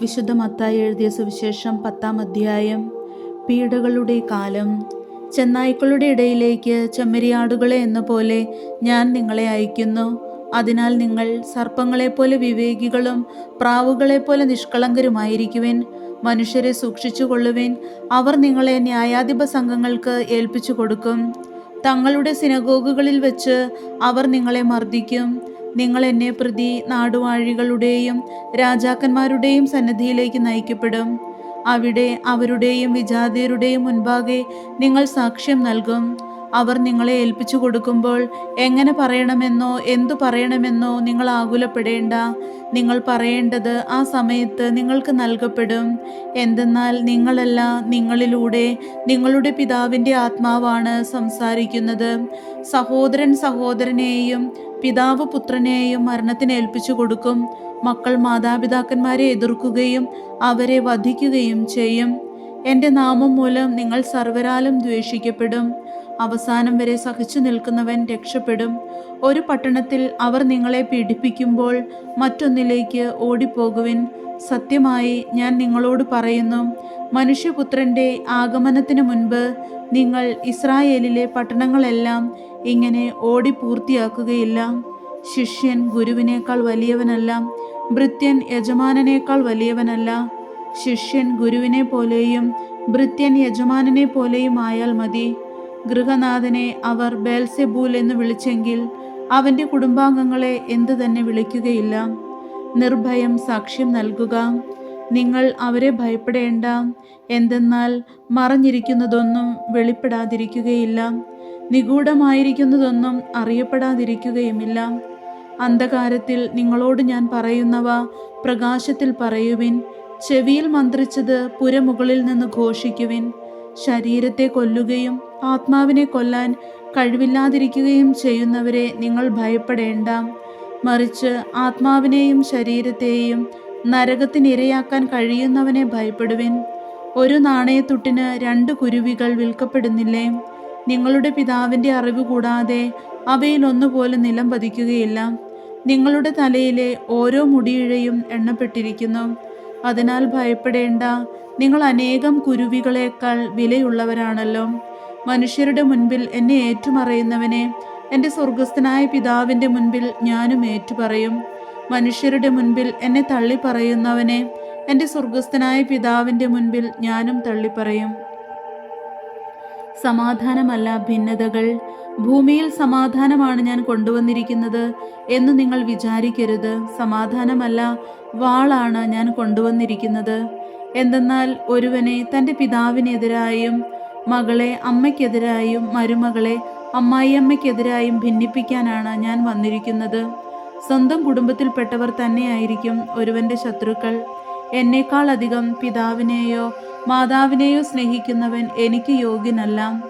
വിശുദ്ധ മത്തായി എഴുതിയ സുവിശേഷം പത്താം അധ്യായം. പീഡകളുടെ കാലം. ചെന്നായ്ക്കളുടെ ഇടയിലേക്ക് ചെമ്മരിയാടുകളെ എന്ന പോലെ ഞാൻ നിങ്ങളെ അയക്കുന്നു അതിനാൽ നിങ്ങൾ സർപ്പങ്ങളെപ്പോലെ വിവേകികളും പ്രാവുകളെപ്പോലെ നിഷ്കളങ്കരുമായിരിക്കുവിൻ. മനുഷ്യരെ സൂക്ഷിച്ചുകൊള്ളുവിൻ. അവർ നിങ്ങളെ ന്യായാധിപ സംഘങ്ങൾക്ക് ഏൽപ്പിച്ചു കൊടുക്കും തങ്ങളുടെ സിനഗോഗുകളിൽ വെച്ച് അവർ നിങ്ങളെ മർദ്ദിക്കും. നിങ്ങൾ എന്നെ പ്രതി നാടുവാഴികളുടെയും രാജാക്കന്മാരുടെയും സന്നദ്ധിയിലേക്ക് നയിക്കപ്പെടും. അവിടെ അവരുടെയും വിജാതിയരുടെയും മുൻപാകെ നിങ്ങൾ സാക്ഷ്യം നൽകും. അവർ നിങ്ങളെ ഏൽപ്പിച്ചു കൊടുക്കുമ്പോൾ എങ്ങനെ പറയണമെന്നോ എന്തു പറയണമെന്നോ നിങ്ങൾ ആകുലപ്പെടേണ്ട. നിങ്ങൾ പറയേണ്ടത് ആ സമയത്ത് നിങ്ങൾക്ക് നൽകപ്പെടും. എന്തെന്നാൽ നിങ്ങളല്ല നിങ്ങളിലൂടെ നിങ്ങളുടെ പിതാവിന്റെ ആത്മാവാണ് സംസാരിക്കുന്നത്. സഹോദരൻ സഹോദരനെയും പിതാവ് പുത്രനെയും മരണത്തിന് ഏൽപ്പിച്ചു കൊടുക്കും. മക്കൾ മാതാപിതാക്കന്മാരെ എതിർക്കുകയും അവരെ വധിക്കുകയും ചെയ്യും. എന്റെ നാമം മൂലം നിങ്ങൾ സർവരാലും ദ്വേഷിക്കപ്പെടും. അവസാനം വരെ സഹിച്ചു നിൽക്കുന്നവൻ രക്ഷപ്പെടും. ഒരു പട്ടണത്തിൽ അവർ നിങ്ങളെ പീഡിപ്പിക്കുമ്പോൾ മറ്റൊന്നിലേക്ക് ഓടിപ്പോകുവിൻ. സത്യമായി ഞാൻ നിങ്ങളോട് പറയുന്നു മനുഷ്യപുത്രന്റെ ആഗമനത്തിന് മുൻപ് നിങ്ങൾ ഇസ്രായേലിലെ പട്ടണങ്ങളെല്ലാം ഇങ്ങനെ ഓടി പൂർത്തിയാക്കുകയില്ല. ശിഷ്യൻ ഗുരുവിനേക്കാൾ വലിയവനല്ല ഭൃത്യൻ യജമാനനേക്കാൾ വലിയവനല്ല. ശിഷ്യൻ ഗുരുവിനെ പോലെയും ഭൃത്യൻ യജമാനനെ പോലെയും ആയാൽ മതി. ഗൃഹനാഥനെ അവർ ബേൽസെബൂൽ എന്ന് വിളിച്ചെങ്കിൽ അവന്റെ കുടുംബാംഗങ്ങളെ എന്തു തന്നെ വിളിക്കുകയില്ല. നിർഭയം സാക്ഷ്യം നൽകുക. നിങ്ങൾ അവരെ ഭയപ്പെടേണ്ട. എന്തെന്നാൽ മറഞ്ഞിരിക്കുന്നതൊന്നും വെളിപ്പെടാതിരിക്കുകയില്ല. നിഗൂഢമായിരിക്കുന്നതൊന്നും അറിയപ്പെടാതിരിക്കുകയുമില്ല. അന്ധകാരത്തിൽ നിങ്ങളോട് ഞാൻ പറയുന്നവ പ്രകാശത്തിൽ പറയുവിൻ. ചെവിയിൽ മന്ത്രിച്ചത് പുരമുകളിൽ നിന്ന് ഘോഷിക്കുവിൻ. ശരീരത്തെ കൊല്ലുകയും ആത്മാവിനെ കൊല്ലാൻ കഴിവില്ലാതിരിക്കുകയും ചെയ്യുന്നവരെ നിങ്ങൾ ഭയപ്പെടേണ്ട. മറിച്ച് ആത്മാവിനെയും ശരീരത്തെയും നരകത്തിനിരയാക്കാൻ കഴിയുന്നവനെ ഭയപ്പെടുവിൻ. ഒരു നാണയത്തുട്ടിന് രണ്ട് കുരുവികൾ വിൽക്കപ്പെടുന്നില്ലേ? നിങ്ങളുടെ പിതാവിന്റെ അറിവ് കൂടാതെ അവയിൽ ഒന്നുപോലെ നിലം പതിക്കുകയില്ല. നിങ്ങളുടെ തലയിലെ ഓരോ മുടിയിഴയും എണ്ണപ്പെട്ടിരിക്കുന്നു. അതിനാൽ ഭയപ്പെടേണ്ട നിങ്ങൾ അനേകം കുരുവികളേക്കാൾ വിലയുള്ളവരാണല്ലോ. മനുഷ്യരുടെ മുൻപിൽ എന്നെ ഏറ്റുമറയുന്നവനെ എന്റെ സ്വർഗസ്ഥനായ പിതാവിന്റെ മുൻപിൽ ഞാനും ഏറ്റുപറയും. മനുഷ്യരുടെ മുൻപിൽ എന്നെ തള്ളിപ്പറയുന്നവനെ എന്റെ സ്വർഗസ്ഥനായ പിതാവിന്റെ മുൻപിൽ ഞാനും തള്ളിപ്പറയും. സമാധാനമല്ല ഭിന്നതകൾ. ഭൂമിയിൽ സമാധാനമാണ് ഞാൻ കൊണ്ടുവന്നിരിക്കുന്നത് എന്ന് നിങ്ങൾ വിചാരിക്കരുത്. സമാധാനമല്ല വാളാണ് ഞാൻ കൊണ്ടുവന്നിരിക്കുന്നത്. എന്തെന്നാൽ ഒരുവനെ തന്റെ പിതാവിനെതിരായും മകളെ അമ്മയ്ക്കെതിരായും മരുമകളെ അമ്മായിയമ്മയ്ക്കെതിരായും ഭിന്നിപ്പിക്കാനാണ് ഞാൻ വന്നിരിക്കുന്നത്. സ്വന്തം കുടുംബത്തിൽപ്പെട്ടവർ തന്നെയായിരിക്കും ഒരുവന്റെ ശത്രുക്കൾ. എന്നേക്കാൾ അധികം പിതാവിനെയോ മാതാവിനെയോ സ്നേഹിക്കുന്നവൻ എനിക്ക് യോഗ്യനല്ല.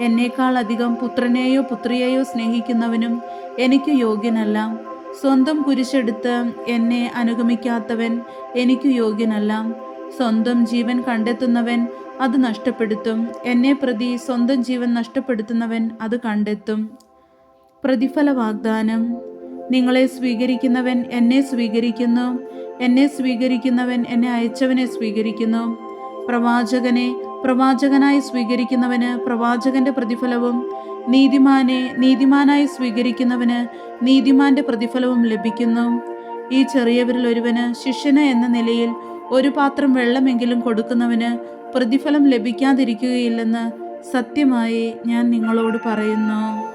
എന്നേക്കാൾ അധികം പുത്രനെയോ പുത്രിയെയോ സ്നേഹിക്കുന്നവനും എനിക്ക് യോഗ്യനല്ല. സ്വന്തം കുരിശെടുത്ത് എന്നെ അനുഗമിക്കാത്തവൻ എനിക്ക് യോഗ്യനല്ല. സ്വന്തം ജീവൻ കണ്ടെത്തുന്നവൻ അത് നഷ്ടപ്പെടുത്തും. എന്നെ പ്രതി സ്വന്തം ജീവൻ നഷ്ടപ്പെടുത്തുന്നവൻ അത് കണ്ടെത്തും. പ്രതിഫല വാഗ്ദാനം നിങ്ങളെ സ്വീകരിക്കുന്നവൻ എന്നെ സ്വീകരിക്കുന്നു. എന്നെ സ്വീകരിക്കുന്നവൻ എന്നെ അയച്ചവനെ സ്വീകരിക്കുന്നു. പ്രവാചകനെ പ്രവാചകനായി സ്വീകരിക്കുന്നവന് പ്രവാചകന്റെ പ്രതിഫലവും നീതിമാനെ നീതിമാനായി സ്വീകരിക്കുന്നവന് നീതിമാന്റെ പ്രതിഫലവും ലഭിക്കുന്നു. ഈ ചെറിയവരിൽ ഒരുവന് ശിഷ്യന് എന്ന നിലയിൽ ഒരു പാത്രം വെള്ളമെങ്കിലും കൊടുക്കുന്നവന് പ്രതിഫലം ലഭിക്കാതിരിക്കുകയില്ലെന്ന് സത്യമായി ഞാൻ നിങ്ങളോട് പറയുന്നു.